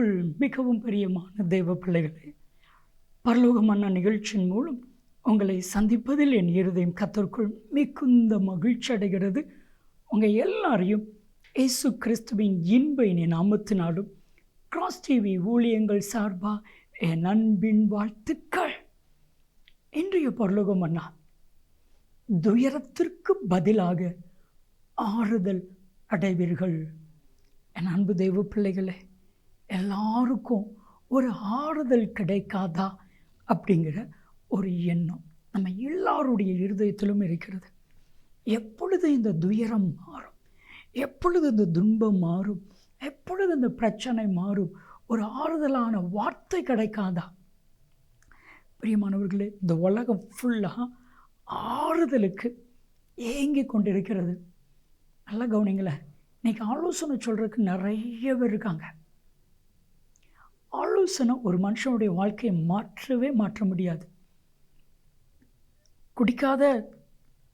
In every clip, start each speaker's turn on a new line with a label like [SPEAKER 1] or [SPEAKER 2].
[SPEAKER 1] கத்தருக்குள் மிகவும் பிரியமான தெய்வ பிள்ளைகளே பரலோக மன்ன நிகழ்ச்சியின் மூலம் உங்களை சந்திப்பதில் என் இருதயம் கத்தருக்குள் மிகுந்த மகிழ்ச்சி அடைகிறது. உங்கள் எல்லாரையும் இயேசு கிறிஸ்துவின் இன்ப இனி நாமத்தினாலும் கிராஸ் டிவி ஊழியங்கள் சார்பா என் அன்பின் வாழ்த்துக்கள். இன்றைய பரலோகம் அண்ணா துயரத்திற்கு பதிலாக ஆறுதல் அடைவீர்கள். என் அன்பு தெய்வ பிள்ளைகளே எல்லாருக்கும் ஒரு ஆறுதல் கிடைக்காதா அப்படிங்கிற ஒரு எண்ணம் நம்ம எல்லாருடைய இருதயத்திலும் இருக்கிறது. எப்பொழுது இந்த துயரம் மாறும்? எப்பொழுது இந்த துன்பம் மாறும்? எப்பொழுது இந்த பிரச்சனை மாறும்? ஒரு ஆறுதலான வார்த்தை கிடைக்காதா? பிரியமானவர்களே இந்த உலகம் ஃபுல்லாக ஆறுதலுக்கு ஏங்கி கொண்டிருக்கிறது. நல்லா கவனிங்களேன். இன்றைக்கி ஆலோசனை சொல்கிறதுக்கு நிறைய பேர் இருக்காங்க. ஆலோசனை ஒரு மனுஷனுடைய வாழ்க்கையை மாற்றவே மாற்ற முடியாது. குடிக்காத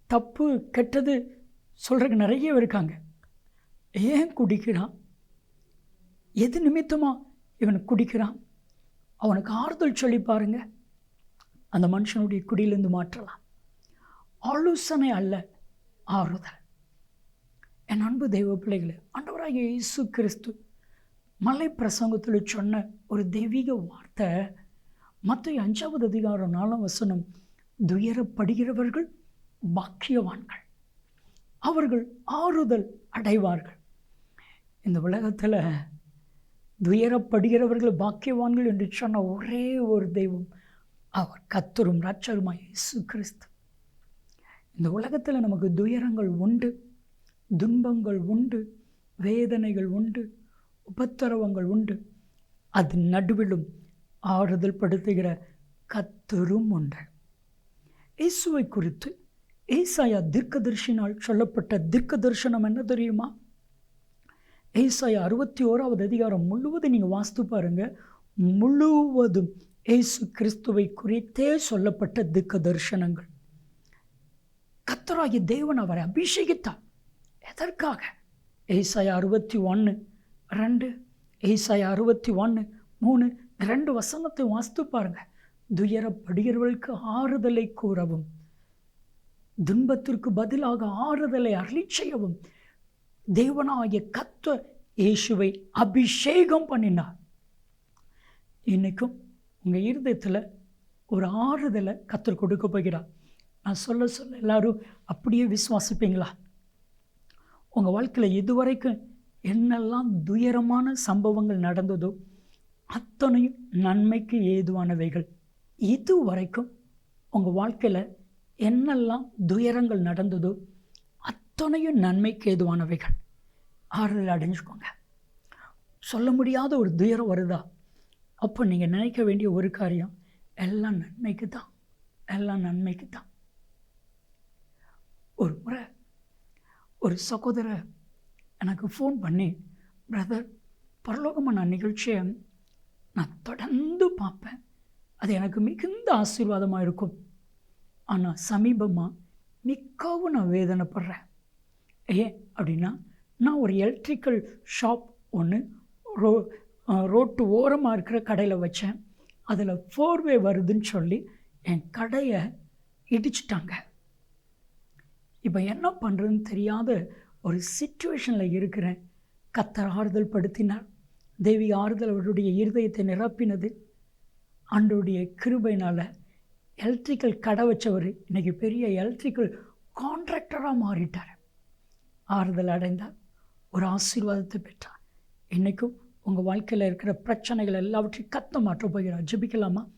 [SPEAKER 1] தப்பு கெட்டது சொல்கிறக்கு நிறைய இருக்காங்க. ஏன் குடிக்கிறான்? எது நிமித்தமாக இவன் குடிக்கிறான்? அவனுக்கு ஆறுதல் சொல்லி பாருங்க. அந்த மனுஷனுடைய குடியிலேருந்து மாற்றலாம். ஆலோசனை அல்ல ஆறுதல். என் அன்பு தெய்வ பிள்ளைகளே ஆண்டவராகிய இயேசு கிறிஸ்து மலை பிரசங்கத்தில் சொன்ன ஒரு தெய்வீக வார்த்தை மற்ற அஞ்சாவது அதிகாரம் நாலாம் வசனம் துயரப்படுகிறவர்கள் பாக்கியவான்கள் அவர்கள் ஆறுதல் அடைவார்கள். இந்த உலகத்தில் துயரப்படுகிறவர்கள் பாக்கியவான்கள் என்று சொன்ன ஒரே ஒரு தெய்வம் அவர் கத்தரும் ரட்சருமாய் இயேசு கிறிஸ்து. இந்த உலகத்தில் நமக்கு துயரங்கள் உண்டு துன்பங்கள் உண்டு வேதனைகள் உண்டு உபத்திரவங்கள் உண்டு. அது நடுவிலும் ஆறுதல் படுத்துகிற கத்தரும் உண்டு. இயேசுவை குறித்து ஏசாயா தீர்க்கதரிசினால் சொல்லப்பட்ட தீர்க்க தரிசனம் என்ன தெரியுமா? ஏசாயா அறுபத்தி ஓராவது அதிகாரம் முழுவதும் நீங்கள் வாஸ்து பாருங்க. முழுவதும் ஏசு கிறிஸ்துவை குறித்தே சொல்லப்பட்ட திக்க தரிசனங்கள் கத்தராகி தேவன் அவரை அபிஷேகித்தார். எதற்காக? ஏசாயா அறுபத்தி ஒன்று ரெண்டு ஏசாய அறுபத்தி ஒன்று மூணு ரெண்டு வசனத்தை வாஸ்து பாருங்க. துயரப்படுகிறவர்களுக்கு ஆறுதலை கூறவும் துன்பத்திற்கு பதிலாக ஆறுதலை அருளி செய்யவும் தேவனாகிய கத்த இயேசுவை அபிஷேகம் பண்ணினார். இன்னைக்கும் உங்கள் இருதயத்தில் ஒரு ஆறுதலை கத்தர் கொடுக்க போகிறார். நான் சொல்ல சொல்ல எல்லாரும் அப்படியே விசுவாசிப்பீங்களா? உங்கள் வாழ்க்கையில் இதுவரைக்கும் என்னெல்லாம் துயரமான சம்பவங்கள் நடந்ததோ அத்தனையும் நன்மைக்கு ஏதுவானவைகள். இது வரைக்கும் உங்கள் வாழ்க்கையில் என்னெல்லாம் துயரங்கள் நடந்ததோ அத்தனையும் நன்மைக்கு ஏதுவானவைகள். ஆறுதல் அடைஞ்சுக்கோங்க. சொல்ல முடியாத ஒரு துயரம் வருதா? அப்போ நீங்கள் நினைக்க வேண்டிய ஒரு காரியம் எல்லாம் நன்மைக்கு தான். எல்லாம் நன்மைக்கு தான். ஒரு முறை ஒரு சகோதரர் எனக்கு ஃபோன் பண்ணி பிரதர் பரலோகமான நிகழ்ச்சியை நான் தொடர்ந்து பார்ப்பேன். அது எனக்கு மிகுந்த ஆசீர்வாதமாக இருக்கும். ஆனால் சமீபமாக மிக்கவும் நான் வேதனைப்படுறேன். ஏன் அப்படின்னா நான் ஒரு எலக்ட்ரிக்கல் ஷாப் ஒன்று ரோ ரோட்டு ஓரமாக இருக்கிற கடையில் வச்சேன். அதில் ஃபோர்வே வருதுன்னு சொல்லி என் கடையை இடிச்சிட்டாங்க. இப்போ என்ன பண்ணுறதுன்னு தெரியாத ஒரு சுச்சுவேஷனில் இருக்கிறேன் கத்தர் ஆறுதல் படுத்தினார். தேவி ஆறுதல் அவருடைய இருதயத்தை நிரப்பினது. அன்றைய கிருபைனால் எலக்ட்ரிக்கல் கடை வச்சவர் இன்றைக்கி பெரிய எலக்ட்ரிக்கல் கான்ட்ராக்டராக மாறிட்டார். ஆறுதல் அடைந்தார். ஒரு ஆசீர்வாதத்தை பெற்றார். இன்றைக்கும் உங்கள் வாழ்க்கையில் இருக்கிற பிரச்சனைகள் எல்லாவற்றையும் கத்த மாற்ற போகிறார். ஜெபிக்கலாமா?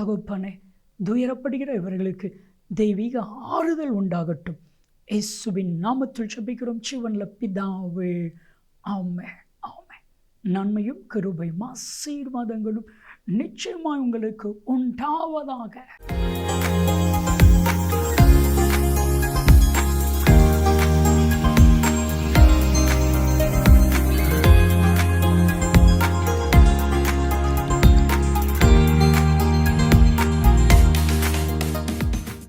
[SPEAKER 1] தகுப்பானே துயரப்படுகிற இவர்களுக்கு தெய்வீக ஆறுதல் உண்டாகட்டும். இயேசுவின் நாமத்தில் ஜபிக்கிறோம். சிவன்ல பிதாவே ஆமே ஆமே நன்மையும் கிருபையும் ஆசீர்வாதங்களும் நிச்சயமாய் உங்களுக்கு உண்டாவதாக.